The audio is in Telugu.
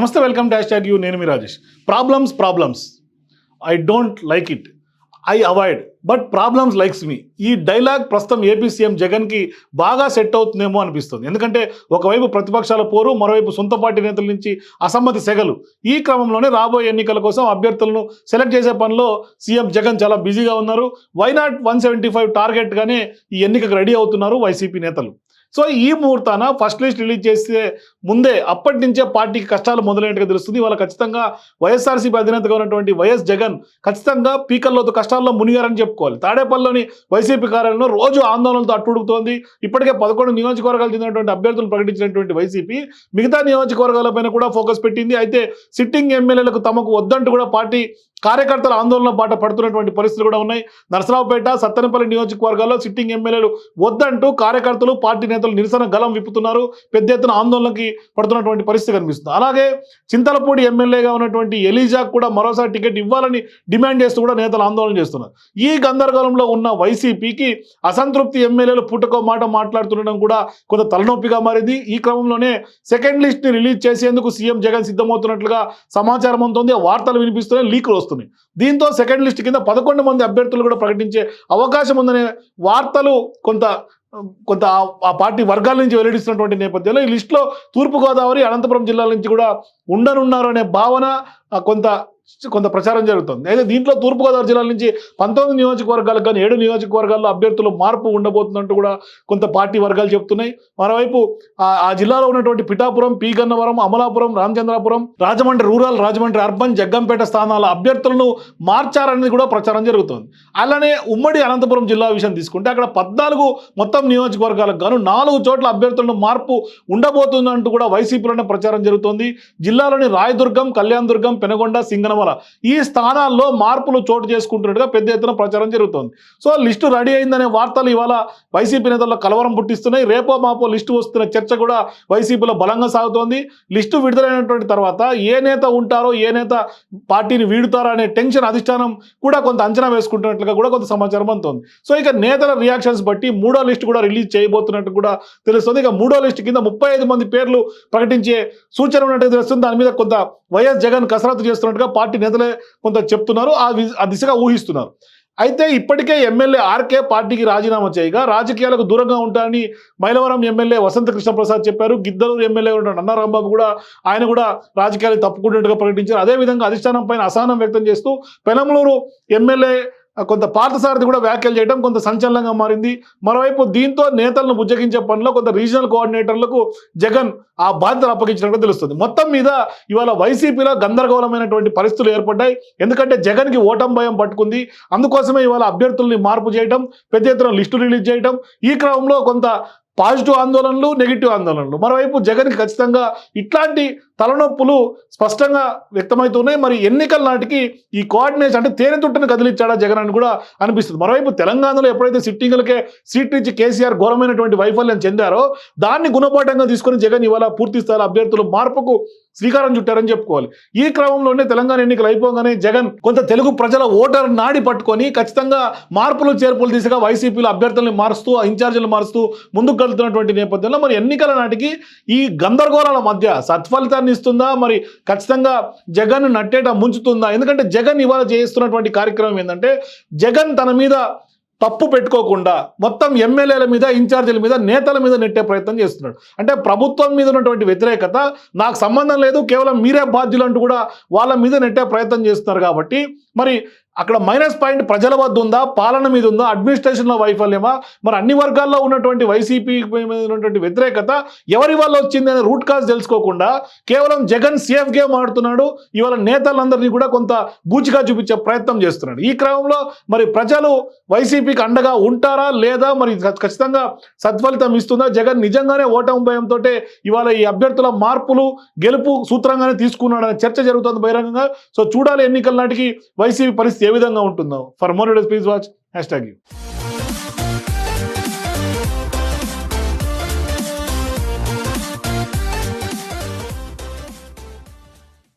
నమస్తే వెల్కమ్ డాష్ ట్యాగ్ యూ. నేను మీ Rajesh. Problems problems I don't like it I avoid but problems likes me ఈ డైలాగ్ ప్రస్తుతం ఏపీ సీఎం జగన్కి బాగా సెట్ అవుతుందేమో అనిపిస్తుంది. ఎందుకంటే ఒకవైపు ప్రతిపక్షాల పోరు మరోవైపు సొంత పార్టీ నేతల నుంచి అసమ్మతి సెగలు. ఈ క్రమంలోనే రాబోయే ఎన్నికల కోసం అభ్యర్థులను సెలెక్ట్ చేసే పనిలో సీఎం జగన్ చాలా బిజీగా ఉన్నారు. Why not one seventy five టార్గెట్గానే ఈ ఎన్నికకు రెడీ అవుతున్నారు వైసీపీ నేతలు? సో ఈ ముహూర్తాన ఫస్ట్ లిస్ట్ రిలీజ్ చేసే ముందే అప్పటి నుంచే పార్టీకి కష్టాలు మొదలైనట్టుగా తెలుస్తుంది. వాళ్ళ ఖచ్చితంగా వైఎస్ఆర్సీపీ అధినేతగా ఉన్నటువంటి వైఎస్ జగన్ ఖచ్చితంగా పీకల్లో కష్టాల్లో మునిగారని చెప్పుకోవాలి. తాడేపల్లిలోని వైసీపీ కార్యాలయంలో రోజు ఆందోళనలతో అట్టుడుకుతోంది. ఇప్పటికే పదకొండు నియోజకవర్గాలు చెందినటువంటి అభ్యర్థులు ప్రకటించినటువంటి వైసీపీ మిగతా నియోజకవర్గాలపైన కూడా ఫోకస్ పెట్టింది. అయితే సిట్టింగ్ ఎమ్మెల్యేలకు తమకు వద్దంటూ కూడా పార్టీ కార్యకర్తల ఆందోళన బాట పడుతున్నటువంటి పరిస్థితులు కూడా ఉన్నాయి. నరసరావుపేట సత్తెనపల్లి నియోజకవర్గాల్లో సిట్టింగ్ ఎమ్మెల్యేలు వద్దంటూ కార్యకర్తలు పార్టీ నేతలు నిరసన గలం విప్పుతున్నారు. పెద్ద ఎత్తున ఆందోళనకి పడుతున్నటువంటి పరిస్థితి కనిపిస్తుంది. అలాగే చింతలపూడి ఎమ్మెల్యేగా ఉన్నటువంటి ఎలీజాకు కూడా మరోసారి టికెట్ ఇవ్వాలని డిమాండ్ చేస్తూ కూడా నేతలు ఆందోళన చేస్తున్నారు. ఈ గందరగోళంలో ఉన్న వైసీపీకి అసంతృప్తి ఎమ్మెల్యేలు పుట్టుకో మాట మాట్లాడుతుండడం కూడా కొంత తలనొప్పిగా మారింది. ఈ క్రమంలోనే సెకండ్ లిస్ట్ని రిలీజ్ చేసేందుకు సీఎం జగన్ సిద్ధమవుతున్నట్లుగా సమాచారం ఉంటుంది ఆ వార్తలు వినిపిస్తున్నాయి లీకులు వస్తున్నాయి దీంతో సెకండ్ లిస్ట్ కింద పదకొండు మంది అభ్యర్థులు కూడా ప్రకటించే అవకాశం ఉందనే వార్తలు కొంత కొంత ఆ- పార్టీ వర్గాల నుంచి వెల్లడిస్తున్నటువంటి నేపథ్యంలో ఈ లిస్టులో తూర్పుగోదావరి అనంతపురం జిల్లాల నుంచి కూడా ఉండనున్నారు అనే భావన కొంత కొంత ప్రచారం జరుగుతుంది. అయితే దీంట్లో తూర్పుగోదావరి జిల్లా నుంచి పంతొమ్మిది నియోజకవర్గాలకు కానీ ఏడు నియోజకవర్గాల్లో అభ్యర్థులు మార్పు ఉండబోతున్నట్టు కూడా కొంత పార్టీ వర్గాలు చెప్తున్నాయి. మరోవైపు ఆ జిల్లాలో ఉన్నటువంటి పిఠాపురం పీగన్నవరం అమలాపురం రామచంద్రాపురం రాజమండ్రి రూరల్ రాజమండ్రి అర్బన్ జగ్గంపేట స్థానాల అభ్యర్థులను మార్చారనేది కూడా ప్రచారం జరుగుతుంది. అలానే ఉమ్మడి అనంతపురం జిల్లా విషయం తీసుకుంటే అక్కడ పద్నాలుగు మొత్తం నియోజకవర్గాలకు గాను నాలుగు చోట్ల అభ్యర్థులను మార్పు ఉండబోతుందంటూ కూడా వైసీపీలోనే ప్రచారం జరుగుతోంది. జిల్లాలోని రాయదుర్గం కళ్యాణదుర్గం పెనగొండ వల్ల ఈ స్థానాల్లో మార్పులు చోటు చేసుకుంటున్నట్టుగా పెద్ద ఎత్తున ప్రచారం జరుగుతోంది. సో లిస్టు రెడీ అయిందనే వార్తలు ఇవాళ వైసీపీ నేతల్లో కలవరం పుట్టిస్తున్నాయి. రేపో మాపో లిస్టు వస్తున్న చర్చ కూడా వైసీపీలో బలంగా సాగుతోంది. లిస్టు విడుదలైనటువంటి తర్వాత ఏ నేత ఉంటారో ఏ నేత పార్టీని వీడుతారో అనే టెన్షన్ అధిష్టానం కూడా కొంత అంచనా వేసుకుంటున్నట్లుగా కూడా కొంత సమాచారం అందుతోంది. సో ఇక నేతల రియాక్షన్స్ బట్టి మూడో లిస్టు కూడా రిలీజ్ చేయబోతున్నట్టు కూడా తెలుస్తుంది. ఇక మూడో లిస్ట్ కింద ముప్పై ఐదు మంది పేర్లు ప్రకటించే సూచన ఉన్నట్టు తెలుస్తుంది. దాని మీద కొంత వైఎస్ జగన్ కసరత్తు చేస్తున్నట్టుగా పార్టీ నేతలే కొంత చెప్తున్నారు ఆ ఆ దిశగా ఊహిస్తున్నారు. అయితే ఇప్పటికే ఎమ్మెల్యే ఆర్కే పార్టీకి రాజీనామా చేయగా రాజకీయాలకు దూరంగా ఉంటారని మైలవరం ఎమ్మెల్యే వసంత కృష్ణప్రసాద్ చెప్పారు. గిద్దలూరు ఎమ్మెల్యే ఉంటాడు అన్నారాంబాబు కూడా ఆయన కూడా రాజకీయాలు తప్పుకుంటున్నట్టుగా ప్రకటించారు. అదేవిధంగా అధిష్టానం పైన అసహనం వ్యక్తం చేస్తూ పెనమలూరు ఎమ్మెల్యే కొంత పార్థసారథి కూడా వ్యాఖ్యలు చేయడం కొంత సంచలనంగా మారింది. మరోవైపు దీంతో నేతలను బుజ్జగించే పనిలో కొంత రీజనల్ కోఆర్డినేటర్లకు జగన్ ఆ బాధ్యతలు అప్పగించినట్టు తెలుస్తుంది. మొత్తం మీద ఇవాళ వైసీపీలో గందరగోళమైనటువంటి పరిస్థితులు ఏర్పడ్డాయి. ఎందుకంటే జగన్కి ఓటం భయం పట్టుకుంది. అందుకోసమే ఇవాళ అభ్యర్థుల్ని మార్పు చేయడం పెద్ద ఎత్తున లిస్టు రిలీజ్ చేయడం ఈ క్రమంలో కొంత పాజిటివ్ ఆందోళనలు నెగిటివ్ ఆందోళనలు. మరోవైపు జగన్కి ఖచ్చితంగా ఇట్లాంటి తలనొప్పులు స్పష్టంగా వ్యక్తమవుతున్నాయి. మరి ఎన్నికల నాటికి ఈ కోఆర్డినేషన్ అంటే తేనె తుట్టను కదిలిచ్చాడా జగన్ అని కూడా అనిపిస్తుంది. మరోవైపు తెలంగాణలో ఎప్పుడైతే సిట్టింగులకే సీట్ ఇచ్చి కేసీఆర్ ఘోరమైనటువంటి వైఫల్యం చెందారో దాన్ని గుణపాఠంగా తీసుకొని జగన్ ఇవాళ పూర్తి స్థాయిలో అభ్యర్థులు మార్పుకు శ్రీకారం చుట్టారని చెప్పుకోవాలి. ఈ క్రమంలోనే తెలంగాణ ఎన్నికలు అయిపోగానే జగన్ కొంత తెలుగు ప్రజల ఓటర్ నాడి పట్టుకొని ఖచ్చితంగా మార్పులు చేర్పులు దిశగా వైసీపీలో అభ్యర్థులను మారుస్తూ ఇన్ఛార్జీలు మారుస్తూ ముందుకు వెళ్తున్నటువంటి నేపథ్యంలో మరి ఎన్నికల నాటికి ఈ గందరగోళాల మధ్య సత్ఫలితాన్ని ఇస్తుందా? మరి ఖచ్చితంగా జగన్ నట్టేట ముంచుతుందా? ఎందుకంటే జగన్ ఇవాళ చేస్తున్నటువంటి కార్యక్రమం ఏంటంటే జగన్ తన మీద తప్పు పెట్టుకోకుండా మొత్తం ఎమ్మెల్యేల మీద ఇన్ఛార్జీల మీద నేతల మీద నెట్టే ప్రయత్నం చేస్తున్నాడు. అంటే ప్రభుత్వం మీద ఉన్నటువంటి వ్యతిరేకత నాకు సంబంధం లేదు కేవలం మీరే బాధ్యులు అంటూ కూడా వాళ్ళ మీద నెట్టే ప్రయత్నం చేస్తున్నారు కాబట్టి మరి అక్కడ మైనస్ పాయింట్ ప్రజల వద్ద ఉందా? పాలన మీద ఉందా? అడ్మినిస్ట్రేషన్లో వైఫల్యమా? మరి అన్ని వర్గాల్లో ఉన్నటువంటి వైసీపీ మీద ఉన్నటువంటి వ్యతిరేకత ఎవరి వల్ల వచ్చింది అనే రూట్ కాజ్ తెలుసుకోకుండా కేవలం జగన్ సేఫ్ గేమ్ ఆడుతున్నాడు? ఇవాళ నేతలందరినీ కూడా కొంత బూచిగా చూపించే ప్రయత్నం చేస్తున్నాడు. ఈ క్రమంలో మరి ప్రజలు వైసీపీకి అండగా ఉంటారా లేదా? మరి ఖచ్చితంగా సత్ఫలితం ఇస్తుందా? జగన్ నిజంగానే ఓటమి భయంతో ఇవాళ ఈ అభ్యర్థుల మార్పులు గెలుపు సూత్రంగానే తీసుకున్నాడనే చర్చ జరుగుతుంది బహిరంగంగా. సో చూడాలి ఎన్నికల నాటికి వైసీపీ పరిస్థితి విధంగా ఉంటుందో. For more please watch hash tag you